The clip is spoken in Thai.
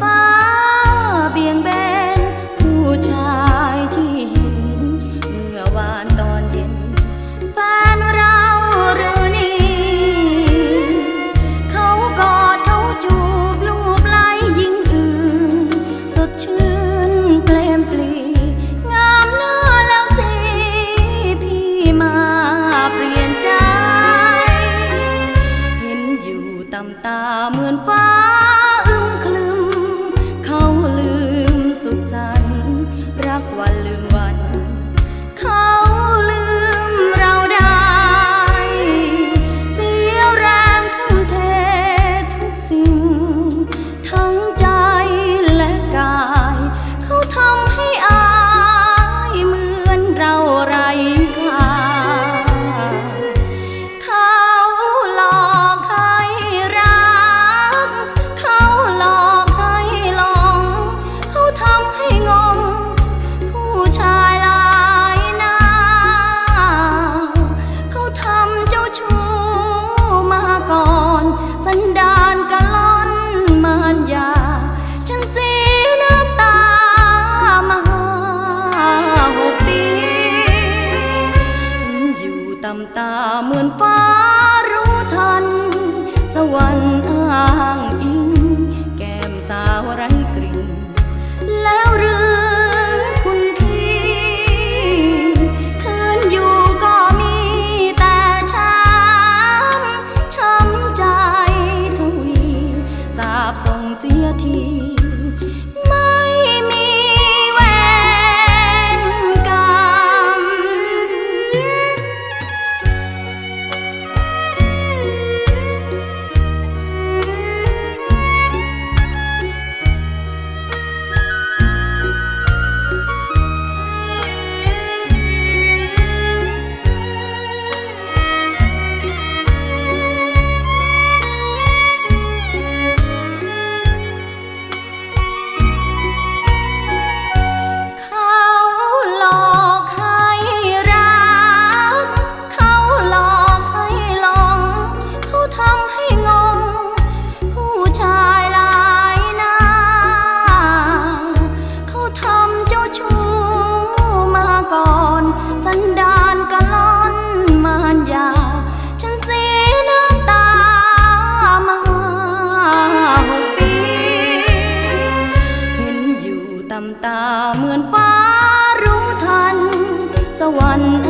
ฟ้าเบี่ยงเบนผู้ชายที่เห็น เมื่อวานตอนเย็นแฟนเราหรือนี่ เขากอดเขาจูบลูบไล้ยิ่งอื่น สดชื่นเปลมปลีงามเนื้อแล้วสิ พี่มาเปลี่ยนใจ เห็นอยู่ตำตาเหมือนฟ้า เหมือนฟ้ารู้ทัน สวรรค์อ้างอิง แก้มสาวไร้กลิ่น แล้วหรือคุณพี่คืนอยู่ก็มีแต่ช้ำช้ำใจทวีสาบส่งเสียทีำตาเหมือนฟ้ารู้ทัน สวรรค์